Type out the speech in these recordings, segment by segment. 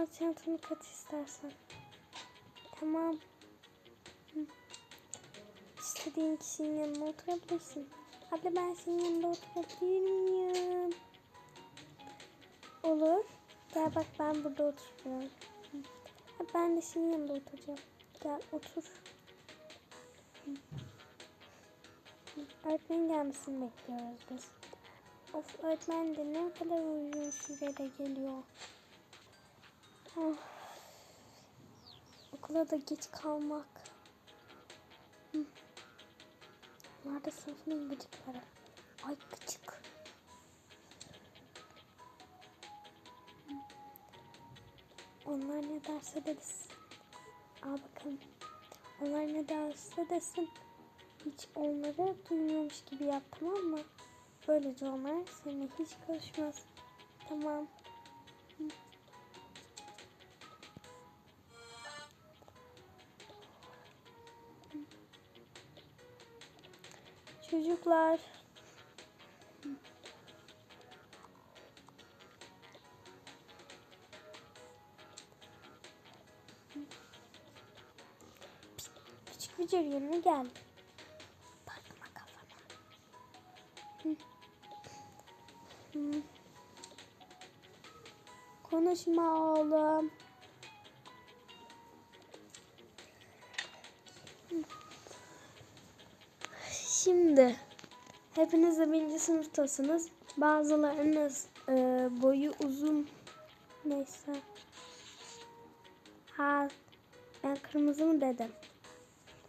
Al çantanı kat istersen. Tamam. İstediğin kişinin yanına oturabilirsin. Abla ben senin yanında oturabilir miyim? Olur. Gel bak ben burada oturuyorum. Ben de senin yanında oturacağım. Gel otur. Öğretmenin gelmesini bekliyoruz biz. Of öğretmen de ne kadar uzun sürede geliyor. Of. Okula da geç kalmak. Hı. Bunlar da sınıfın gıcıkları. Ay gıcık. Onlar ne derse desin. Al bakalım. Onlar ne derse desin. Hiç onları duymuyormuş gibi yap tamam mı? Böylece onlar seninle hiç karışmaz. Tamam. Çocuklar. Küçük bir yerine gel. Bakma kafana. Konuşma oğlum. Şimdi hepiniz de birinci sınıftasınız. Bazılarınız e, boyu uzun neyse. Ha ben kırmızı mı dedim?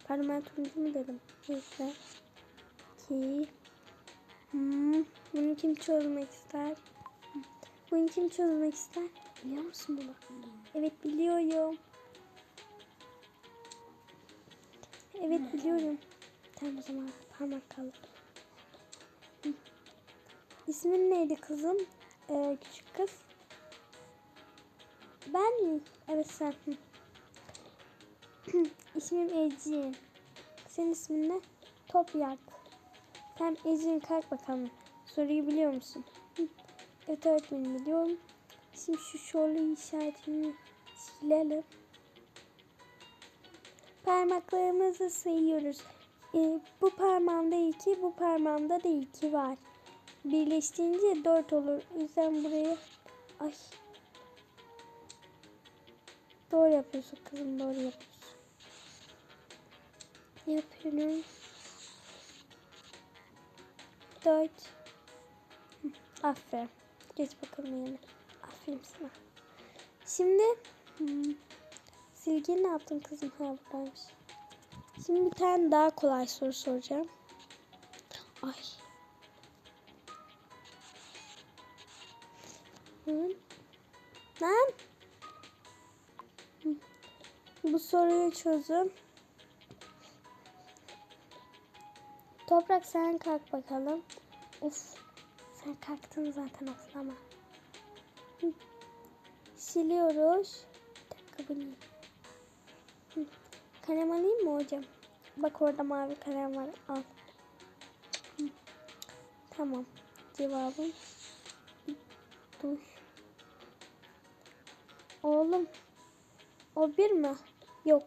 Pardon ben turuncu mu dedim? Neyse. Ki hmm, bunu kim çözmek ister? Bunu kim çözmek ister? Biliyor musun bunu? Evet biliyorum. Evet biliyorum. Tamam o zaman parmak kaldı. İsmin neydi kızım? Ee, küçük kız. Ben mi? Evet sen. İsmim Ecin. Senin ismin ne? Toprak. Tamam Ecin kalk bakalım. Soruyu biliyor musun? Evet öğretmenim biliyorum. Şimdi şu şorlu işaretini silelim. Parmaklarımızı sayıyoruz. Ee, bu parmağımda iki, bu parmağımda da iki var. Birleştirince dört olur. O yüzden buraya... Ay. Doğru yapıyorsun kızım, doğru yapıyorsun. Yapıyorum. Dört. Hı, Aferin. Geç bakalım yerine. Aferin sana. Şimdi... hmm, Silgi ne yaptın kızım? Ha buradaymış. Şimdi bir tane daha kolay soru soracağım. Ay. Lan. Bu soruyu çözün. Toprak sen kalk bakalım. Of. Sen kalktın zaten aslında ama. Siliyoruz. Bir. Kalem alayım mı hocam? Bak orada mavi kalem var. Al. Tamam. Cevabım. Dur. Oğlum. O bir mi? Yok.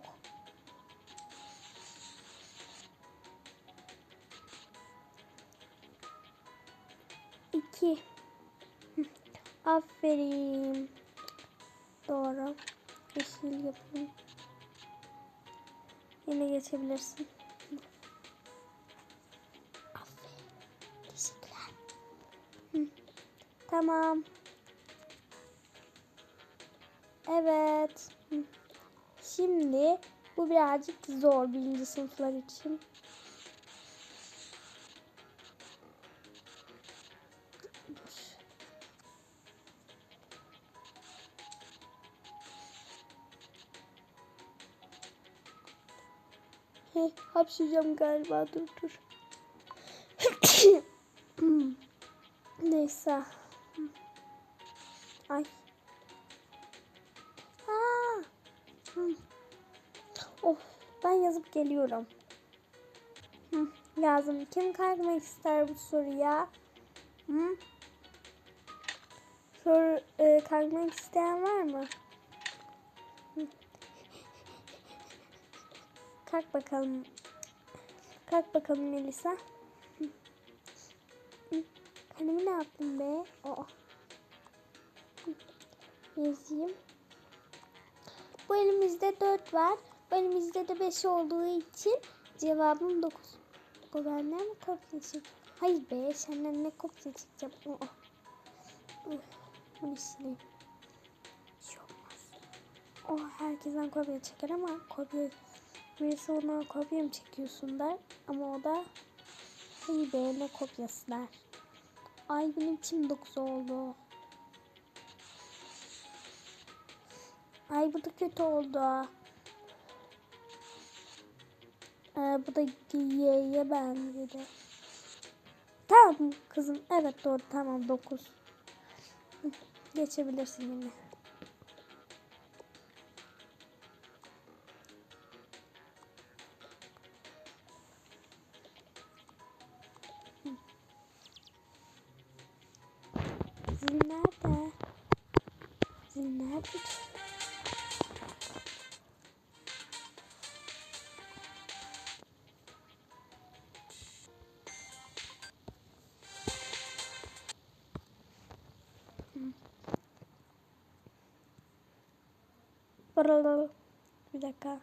İki. Aferin. Doğru. Yeşil yapayım. Yine geçebilirsin. Tamam. Evet. Şimdi bu birazcık zor birinci sınıflar için. hapşıracağım galiba dur dur. Neyse. Ay. Aa. Of ben yazıp geliyorum. Yazdım. Kim kalkmak ister bu soruya? Hı? Soru e, kalkmak isteyen var mı? Kalk bakalım Kalk bakalım Melisa. Kalemi ne yaptın be? Oh. Yazayım. Bu elimizde 4 var. Bu elimizde de 5 olduğu için cevabım 9. O benden mi kopya çekeceğim? Hayır be senden ne kopya çekeceğim? Oh. Bunu sileyim. Şey olmaz. O herkesten kopya çeker ama kopya birisi ona kopya mı çekiyorsun der. Ama o da hayır be ne kopyası der. Ay benim için 9 oldu. Ay bu da kötü oldu. Ee, bu da Y'ye benzedi. Tamam kızım. Evet doğru tamam 9. Geçebilirsin yine. Bir dakika.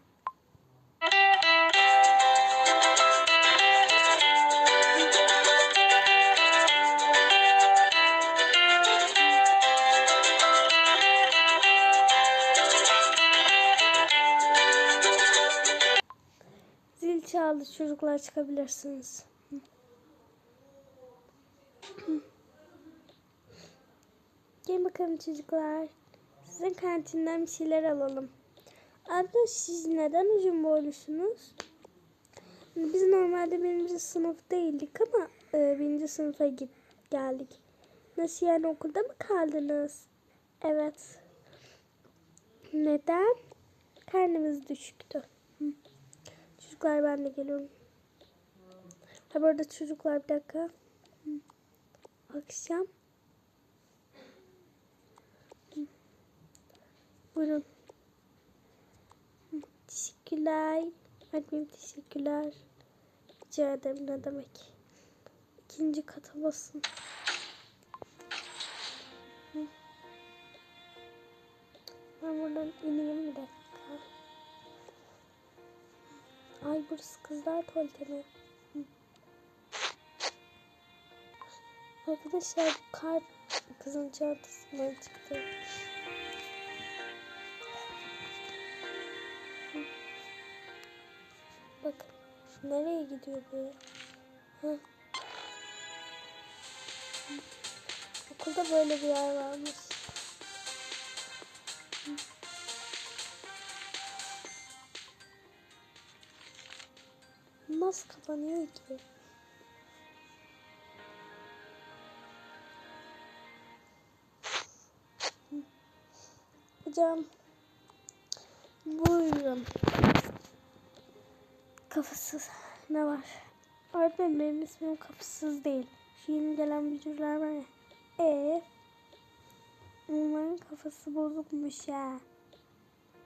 Zil çaldı çocuklar çıkabilirsiniz. Gelin bakalım çocuklar. Sizin kantinden bir şeyler alalım. Abla siz neden uzun boylusunuz? Biz normalde birinci sınıf değildik ama e, birinci sınıfa git, geldik. Nasıl yani okulda mı kaldınız? Evet. Neden? Karnımız düşüktü. Hı. Çocuklar ben de geliyorum. Ha bu arada çocuklar bir dakika. Hı. Akşam. Buyurun. Teşekkürler. Annem teşekkürler. Rica ederim ne demek. İkinci kata basın. Ben buradan ineyim bir dakika. Ay burası kızlar tuvaleti. Arkadaşlar bu kart kızın çantasından çıktı. Nereye gidiyor bu? Hı. Okulda böyle bir yer varmış. Nasıl kapanıyor ki? Hocam buyurun. Kafasız ne var? Öğretmenim benim ismim kafasız değil. Şu gelen müdürler var ya. Ee, onların kafası bozukmuş ya.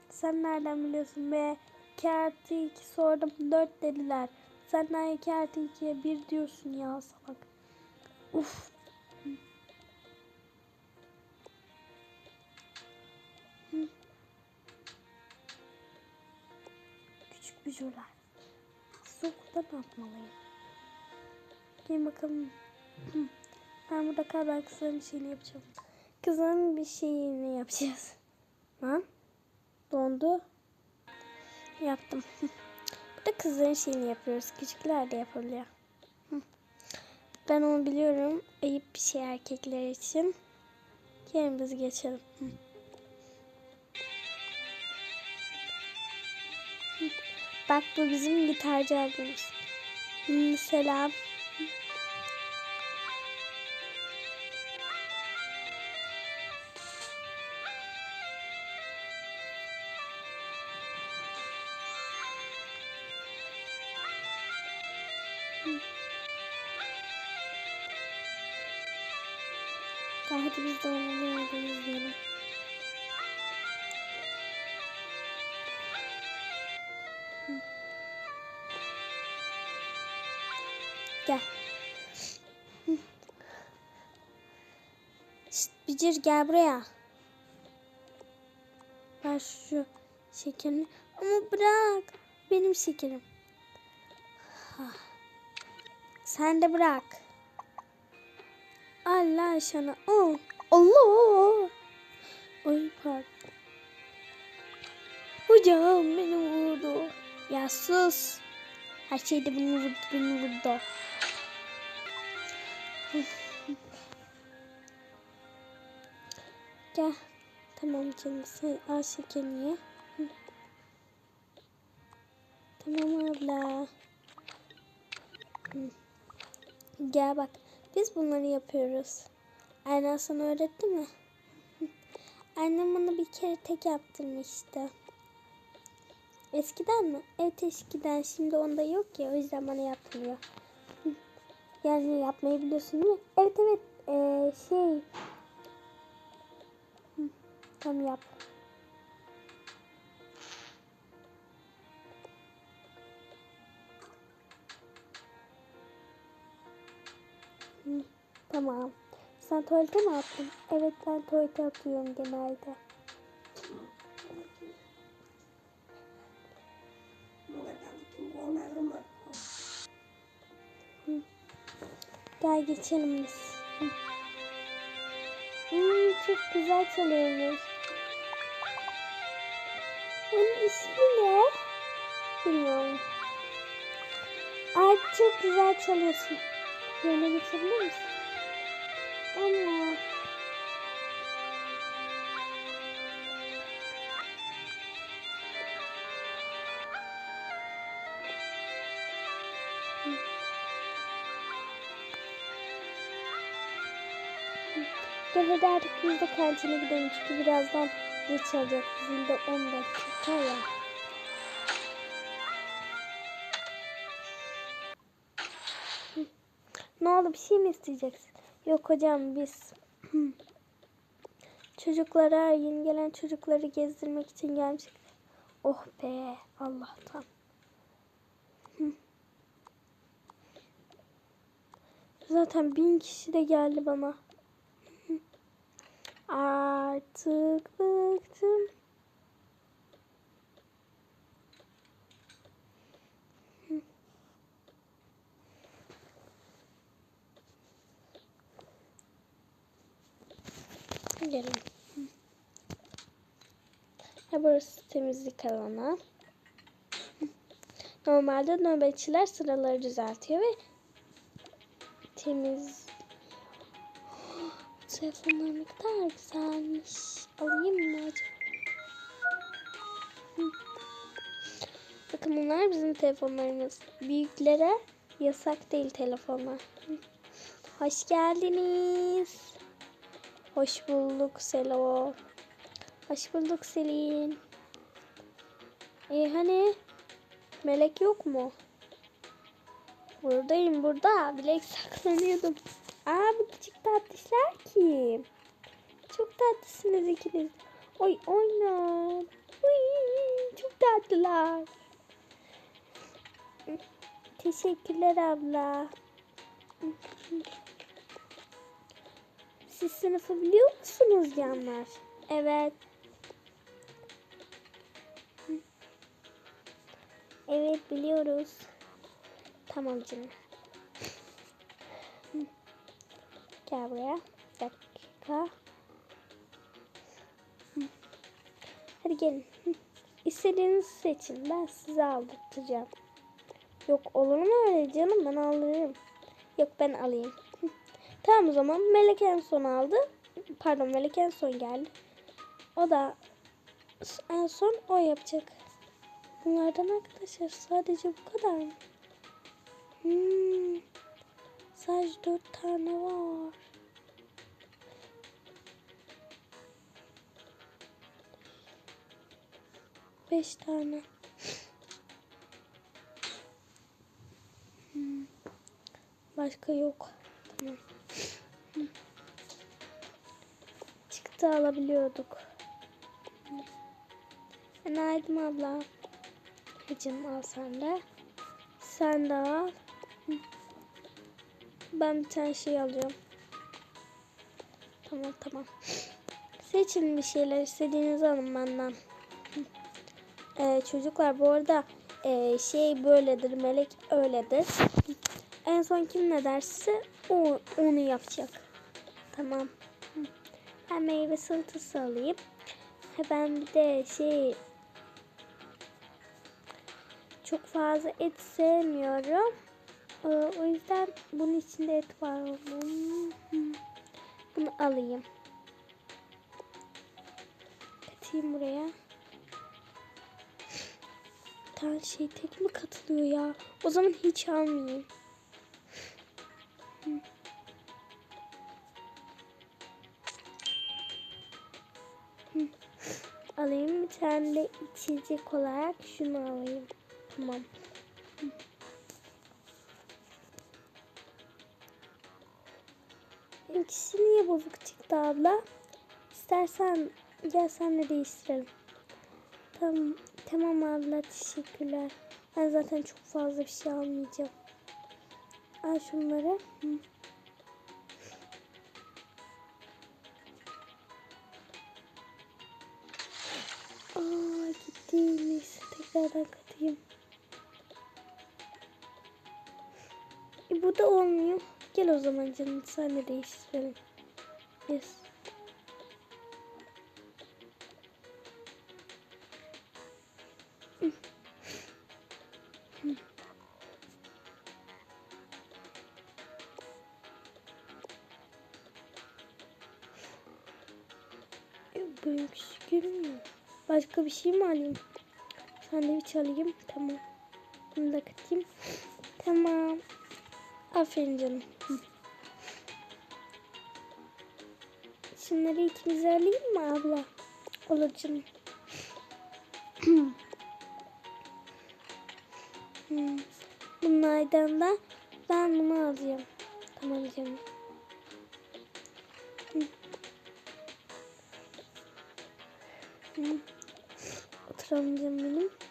Sen nereden biliyorsun be? 2 artı 2 sordum 4 dediler. Sen daha 2 artı 2'ye 1 diyorsun ya salak. Uf. Küçük bücürler. Okulda ne yapmalıyım? Gelin bakalım. Ben burada kal kızların şeyini yapacağım. Kızların bir şeyini yapacağız. Lan. Dondu. Yaptım. Burada kızların şeyini yapıyoruz. Küçükler de yapabiliyor. Ben onu biliyorum. Ayıp bir şey erkekler için. Gelin biz geçelim. Bak bu bizim gitarcı abimiz. Selam. Gel hadi biz de onun yanında izleyelim. Gel. Şşt, Bicir gel buraya. Ver şu şekerini. Ama bırak. Benim şekerim. Sen de bırak. Allah aşkına. Oh. Allah. Ay pardon. Hocam beni vurdu. Ya sus. Her şeyde beni vurdu, beni vurdu. Gel. Tamam canım sen al şekerini. Tamam abla. Gel bak. Biz bunları yapıyoruz. Aynen sana öğretti mi? Annem bana bir kere tek yaptırmıştı. Eskiden mi? Evet eskiden. Şimdi onda yok ya. O yüzden bana yaptırıyor. Hı. Yani yapmayı biliyorsun değil mi? Evet evet. Ee, şey. Tam yap. Tamam. Sen tuvalete mi attın? Evet ben tuvalete atıyorum genelde. Gel geçelim biz. Hmm, çok güzel çalıyormuş. Onun ismi ne? Bilmiyorum. Ay çok güzel çalıyorsun. Yerine geçebilir misin? Ama Hadi artık biz de kantine gidelim çünkü birazdan geç olacak. Zilde 10 dakika ya. Ne oldu bir şey mi isteyeceksin? Yok hocam biz çocuklara yeni gelen çocukları gezdirmek için gelmiştik. Oh be Allah'tan. Zaten bin kişi de geldi bana. Artık bıktım. Gelin. Ha, burası temizlik alanı. Normalde nöbetçiler sıraları düzeltiyor ve temiz Telefonlar ne kadar güzelmiş. Alayım mı acaba? Hı. Bakın bunlar bizim telefonlarımız. Büyüklere yasak değil telefonlar. Hoş geldiniz. Hoş bulduk Selo. Hoş bulduk Selin. E hani melek yok mu? Buradayım burada. Bilek saklanıyordum. Aa bu küçük tatlışlar kim? Çok tatlısınız ikiniz. Oy oyna. Uy, çok tatlılar. Teşekkürler abla. Siz sınıfı biliyor musunuz canlar? Evet. Evet biliyoruz. Tamam canım. Gel dakika. Hadi gelin. İstediğinizi seçin. Ben size aldırtacağım. Yok olur mu öyle canım ben alırım. Yok ben alayım. Tamam o zaman Melek en son aldı. Pardon Melek en son geldi. O da en son o yapacak. Bunlardan arkadaşlar sadece bu kadar mı? Hmm. Sadece dört tane var. Beş tane. Hmm. Başka yok. Tamam. Hmm. Çıktı alabiliyorduk. Hmm. Günaydın abla. Hacım al sen de. Sen de al. Hı. Ben bir tane şey alıyorum. Tamam tamam. Seçin bir şeyler istediğinizi alın benden. Ee, çocuklar bu arada e, şey böyledir melek öyledir. En son kim ne derse o onu yapacak. Tamam. Ben meyve salatası alayım. Ben bir de şey çok fazla et sevmiyorum. Ee, o yüzden bunun içinde et var. Bunu alayım. Katayım buraya. Bir şey tek mi katılıyor ya? O zaman hiç almayayım. Alayım bir tane de içecek olarak şunu alayım. Tamam. Hı. İkisi niye bozuk çıktı abla? İstersen gel senle değiştirelim. Tamam, tamam abla teşekkürler. Ben zaten çok fazla bir şey almayacağım. Al şunları. Hı. Aa gitti. Neyse tekrardan katayım. E, bu da olmuyor. Gel o zaman canım senle değiştirelim. Yes. E, Benimkisi görünmüyor. Başka bir şey mi alayım? Sandviç alayım. Tamam. Bunu da katayım. Tamam. Aferin canım. Şunları ikimize alayım mı abla? Olur canım. Hmm. Bunlardan da ben bunu alacağım. Tamam canım. Hı. Hı. Oturalım canım benim.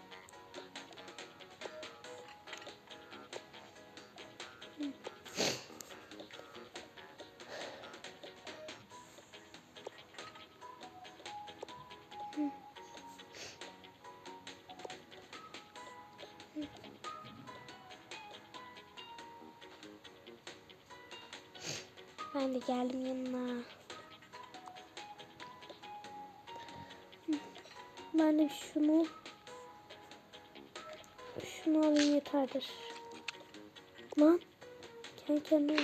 Şunu alayım yeterdir. Lan kendi kendine.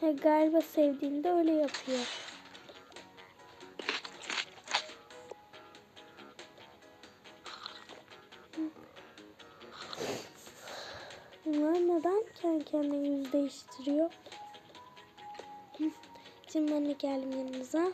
He, galiba sevdiğinde öyle yapıyor. Bunlar neden kendi kendine yüz değiştiriyor? Şimdi ben de geldim yanınıza.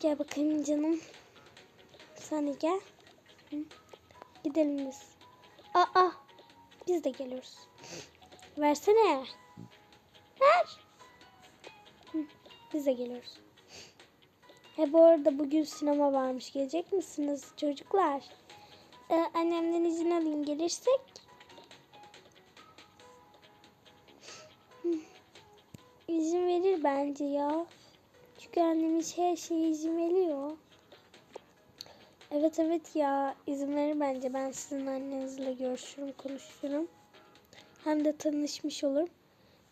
Gel bakayım canım. De gel. Hı. Gidelim biz. Aa, biz de geliyoruz. Versene. Ver. Hı. Biz de geliyoruz. He bu arada bugün sinema varmış. Gelecek misiniz çocuklar? Ee, annemden izin alayım gelirsek. Hı. İzin verir bence ya. Çünkü annemiz her şeye izin veriyor. Evet evet ya izin verir bence. Ben sizin annenizle görüşürüm, konuşurum. Hem de tanışmış olurum.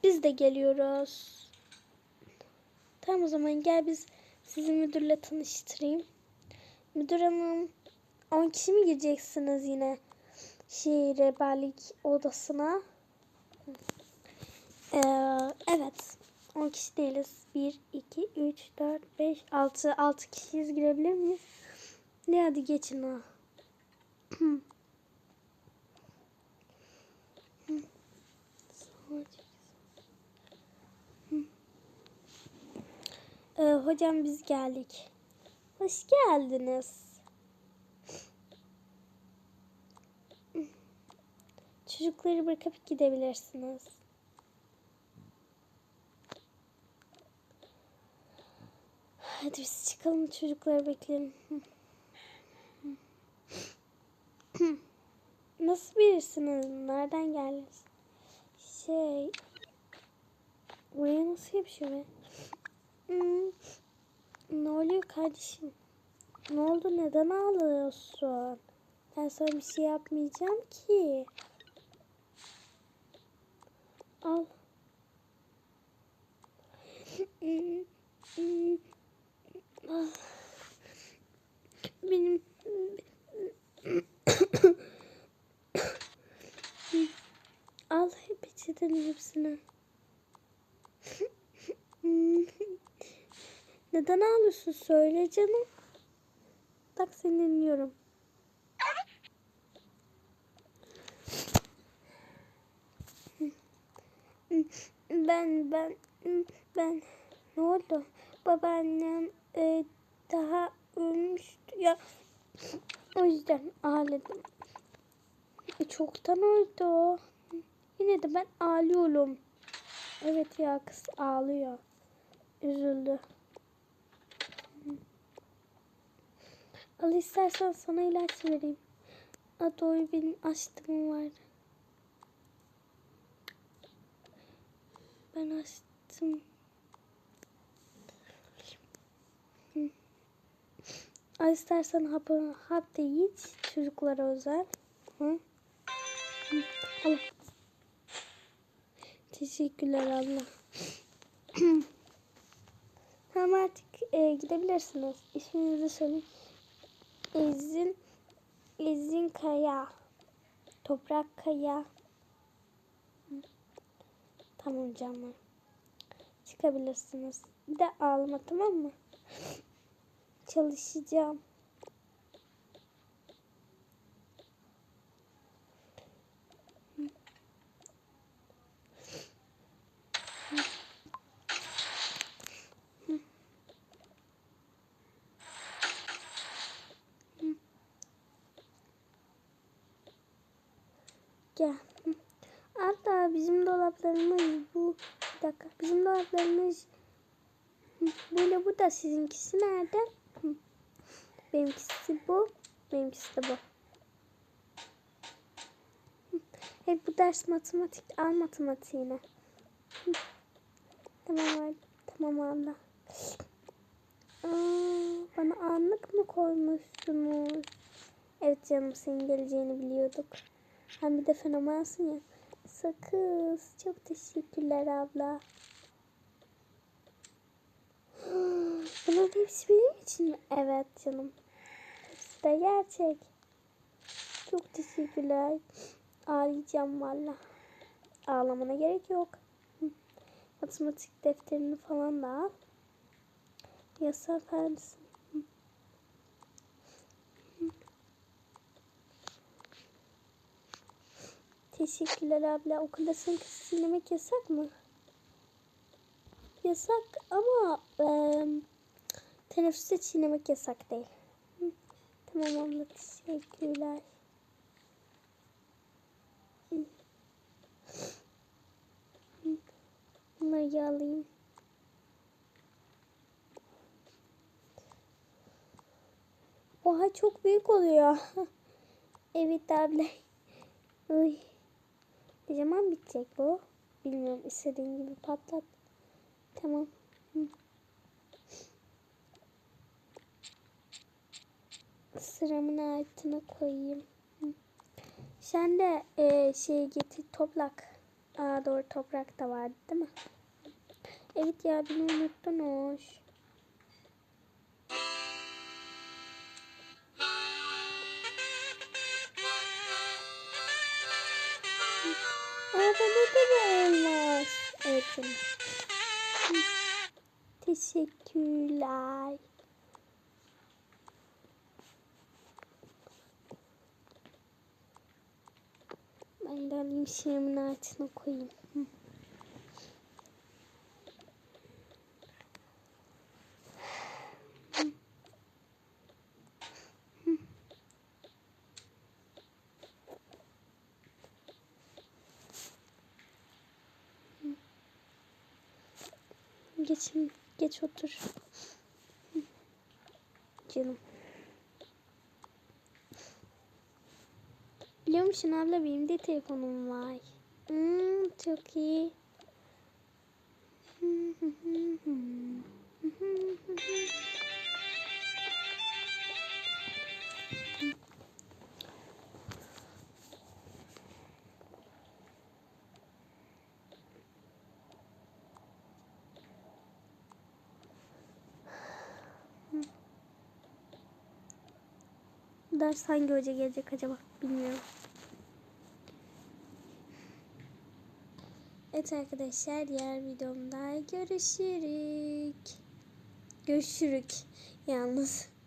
Biz de geliyoruz. Tamam o zaman gel biz sizi müdürle tanıştırayım. Müdür hanım 10 kişi mi gireceksiniz yine şey rehberlik odasına? Ee, evet. 10 kişi değiliz. 1, 2, 3, 4, 5, 6. 6 kişiyiz girebilir miyiz? Ne hadi geçin ha. ee, hocam biz geldik. Hoş geldiniz. Çocukları bırakıp gidebilirsiniz. Hadi biz çıkalım çocukları bekleyelim. Nasıl birisiniz? Nereden geldiniz? Şey... Buraya nasıl yapışıyor be? Hmm, ne oluyor kardeşim? Ne oldu? Neden ağlıyorsun? Ben sana bir şey yapmayacağım ki. Al. Benim Al peçetenin hepsini. Neden ağlıyorsun? Söyle canım. Bak seni dinliyorum. Ben ben ben ne oldu? Babaannem e, daha ölmüştü ya. O yüzden ağladım. E, çoktan öldü o. Yine de ben ağlıyorum. Evet ya kız ağlıyor. Üzüldü. Al istersen sana ilaç vereyim. A doğru benim açtığım var. Ben açtım. Al istersen hapı, hap da iç. Çocuklara özel. Hı? Hı. Teşekkürler abla. tamam artık e, gidebilirsiniz. İsminizi söyleyin. Ezin Ezin Kaya. Toprak Kaya. Tamam canım. Çıkabilirsiniz. Bir de ağlama tamam mı? Çalışacağım. Gel. Hatta bizim dolaplarımız bu. Bir dakika. Bizim dolaplarımız böyle bu da sizinkisi nerede? Benimkisi bu. Benimkisi de bu. Hep bu ders matematik. Al matematiğine. Tamam abi. Tamam abla. Aa, bana anlık mı koymuşsunuz? Evet canım senin geleceğini biliyorduk. Hem bir de fenomensin ya. Sakız. Çok teşekkürler abla. Bunların hepsi benim için mi? Evet canım. Hepsi de gerçek. Çok teşekkürler. Ağlayacağım valla. Ağlamana gerek yok. Matematik defterini falan da al. Yasa efendisin. Teşekkürler abla. Okulda sınıf silemek yasak mı? Yasak ama e, teneffüste çiğnemek yasak değil. Tamam abla teşekkürler. Bunları alayım. Oha çok büyük oluyor. evet abla. Ne zaman bitecek bu? Bilmiyorum. istediğin gibi patlat. Tamam. Sıramın altına koyayım. Sen de e, şey getir toprak. Aa doğru toprak da vardı değil mi? Evet ya beni unuttunuz. Aa bana da olmaz? Evet canım. Teşekkürler. Ben de alayım şiramın altına koyayım. Hı. Geçin. Geç otur. Canım. Biliyor musun abla benim de telefonum var. Hmm, çok iyi. Ders hangi hoca gelecek acaba bilmiyorum. Evet arkadaşlar diğer videomda görüşürük. Görüşürük yalnız.